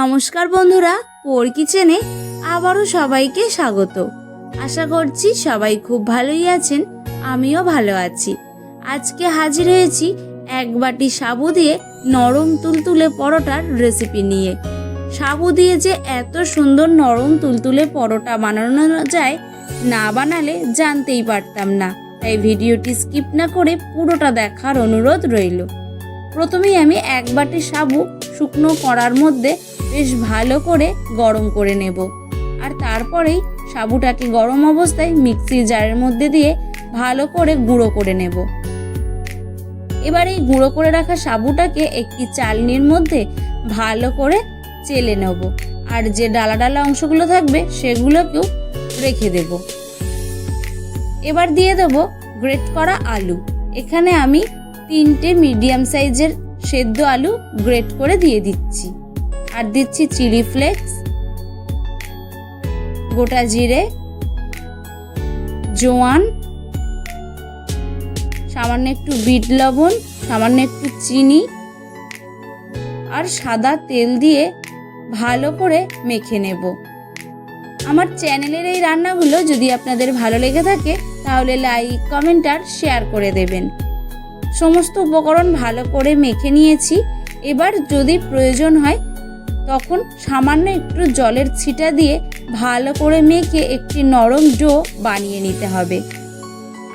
নমস্কার বন্ধুরা, পোর কিচেনে আবারও সবাইকে স্বাগত। আশা করছি সবাই খুব ভালোই আছেন, আমিও ভালো আছি। আজকে হাজির হয়েছি এক বাটি সাবু দিয়ে নরম তুলতুলে পরোটার রেসিপি নিয়ে। সাবু দিয়ে যে এত সুন্দর নরম তুলতুলে পরোটা বানানো যায়, না বানালে জানতেই পারতাম না। তাই ভিডিওটি স্কিপ না করে পুরোটা দেখার অনুরোধ রইল। প্রথমেই আমি এক বাটি সাবু শুকনো কড়ার মধ্যে বেশ ভালো করে গরম করে নেব। আর তারপরেই সাবুটাকে গরম অবস্থায় মিক্সির জারের মধ্যে দিয়ে ভালো করে গুঁড়ো করে নেব। এবার এই গুঁড়ো করে রাখা সাবুটাকে একটি চালনির মধ্যে ভালো করে চেলে নেব। আর যে ডালা ডালা অংশগুলো থাকবে সেগুলোকেও রেখে দেব। এবার দিয়ে দেব গ্রেট করা আলু। এখানে আমি তিনটে মিডিয়াম সাইজের সেদ্ধ আলু গ্রেট করে দিয়ে দিচ্ছি। আর দিচ্ছি চিলি ফ্লেক্স, গোটা জিরে, জোয়ান, সামান্য একটু বিট লবণ, সামান্য একটু চিনি আর সাদা তেল দিয়ে ভালো করে মেখে নেব। আমার চ্যানেলের এই রান্নাগুলো যদি আপনাদের ভালো লেগে থাকে, তাহলে লাইক, কমেন্ট আর শেয়ার করে দেবেন। সমস্ত উপকরণ ভালো করে মেখে নিয়েছি। এবার যদি প্রয়োজন হয়, তখন সামান্য একটু জলের ছিটা দিয়ে ভালো করে মেখে একটি নরম ডো বানিয়ে নিতে হবে।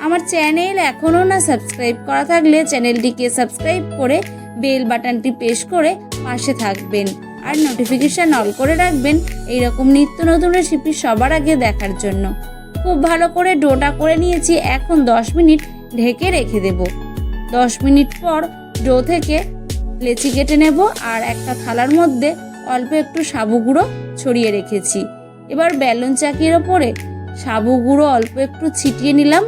আমার চ্যানেল এখনও না সাবস্ক্রাইব করা থাকলে চ্যানেলটিকে সাবস্ক্রাইব করে বেল বাটনটি প্রেস করে পাশে থাকবেন আর নোটিফিকেশান অল করে রাখবেন এইরকম নিত্য নতুন রেসিপি সবার আগে দেখার জন্য। খুব ভালো করে ডোটা করে নিয়েছি, এখন দশ মিনিট ঢেকে রেখে দেব। দশ মিনিট পর ডো থেকে লেচি কেটে নেব আর একটা থালার মধ্যে অল্প একটু সাবু গুঁড়ো ছড়িয়ে রেখেছি। এবার বেলুন চাকির ওপরে সাবু গুঁড়ো অল্প একটু ছিটিয়ে নিলাম।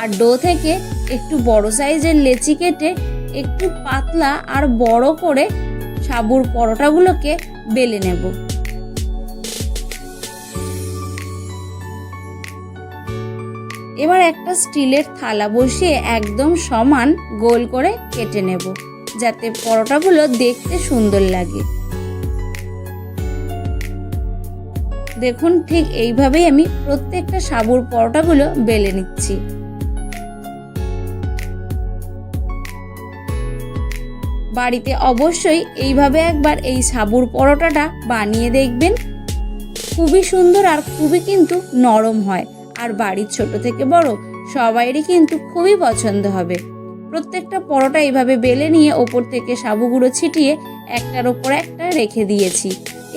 আর ডো থেকে একটু বড় সাইজের লেচি কেটে একটু পাতলা আর বড় করে সাবুর পরোটাগুলোকে বেলে নেব। এবার একটা স্টিলের থালা বসিয়ে একদম সমান গোল করে কেটে নেব, যাতে পরোটাগুলো দেখতে সুন্দর লাগে। দেখুন, ঠিক এইভাবেই আমি প্রত্যেকটা সাবুর পরোটাগুলো বেলে নিচ্ছি। বাড়িতে অবশ্যই এইভাবে একবার এই সাবুর পরোটাটা বানিয়ে দেখবেন। খুবই সুন্দর আর খুবই কিন্তু নরম হয়। আর বাড়ির ছোট থেকে বড় সবাইরই কিন্তু খুবই পছন্দ হবে। প্রত্যেকটা পরোটা এইভাবে বেলে নিয়ে ওপর থেকে সাবু গুঁড়ো ছিটিয়ে একটার ওপর একটা রেখে দিয়েছি।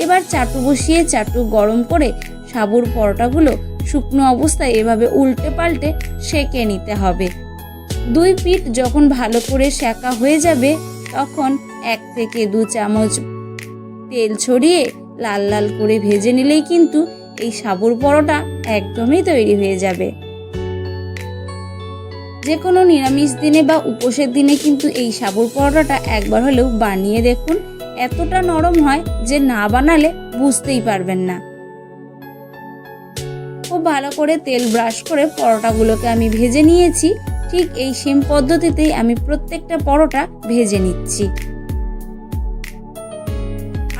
এবার চাটু বসিয়ে চাটু গরম করে সাবুর পরোটাগুলো শুকনো অবস্থায় এভাবে উল্টে পাল্টে সেঁকে নিতে হবে। দুই পিঠ যখন ভালো করে সেকা হয়ে যাবে, তখন এক থেকে দু চামচ তেল ছড়িয়ে লাল লাল করে ভেজে নিলেই কিন্তু এই সাবুর পরোটা একদমই তৈরি হয়ে যাবে। যে কোনো নিরামিষ দিনে বা উপোসের দিনে কিন্তু এই সাবুর পরোটাটা একবার হলেও বানিয়ে দেখুন, এতটা নরম হয় যে না বানালে বুঝতেই পারবেন না। খুব ভালো করে তেল ব্রাশ করে পরোটাগুলোকে আমি ভেজে নিয়েছি, ঠিক এই সেম পদ্ধতিতেই আমি প্রত্যেকটা পরোটা ভেজে নিচ্ছি।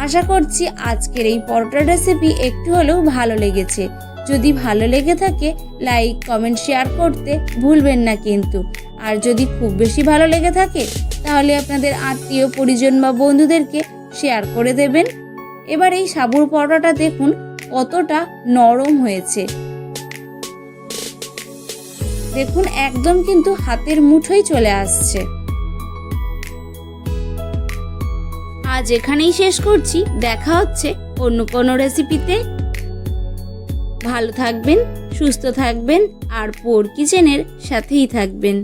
আশা করছি আজকের এই পরোটা রেসিপি একটু হলেও ভালো লেগেছে। যদি ভালো লেগে থাকে লাইক কমেন্ট শেয়ার করতে ভুলবেন না কিন্তু। আর যদি খুব বেশি ভালো লেগে থাকে, তাহলে আপনাদের আত্মীয়, পরিজন বা বন্ধুদেরকে শেয়ার করে দেবেন। এবার এই সাবুর পরোটাটা দেখুন কতটা নরম হয়েছে। দেখুন, একদম কিন্তু হাতের মুঠোই চলে আসছে। আজ এখানেই শেষ করছি। দেখা হচ্ছে অন্য কোনো রেসিপিতে ভালো থাকবেন, সুস্থ থাকবেন, আর পোর কিচেনের সাথেই থাকবেন।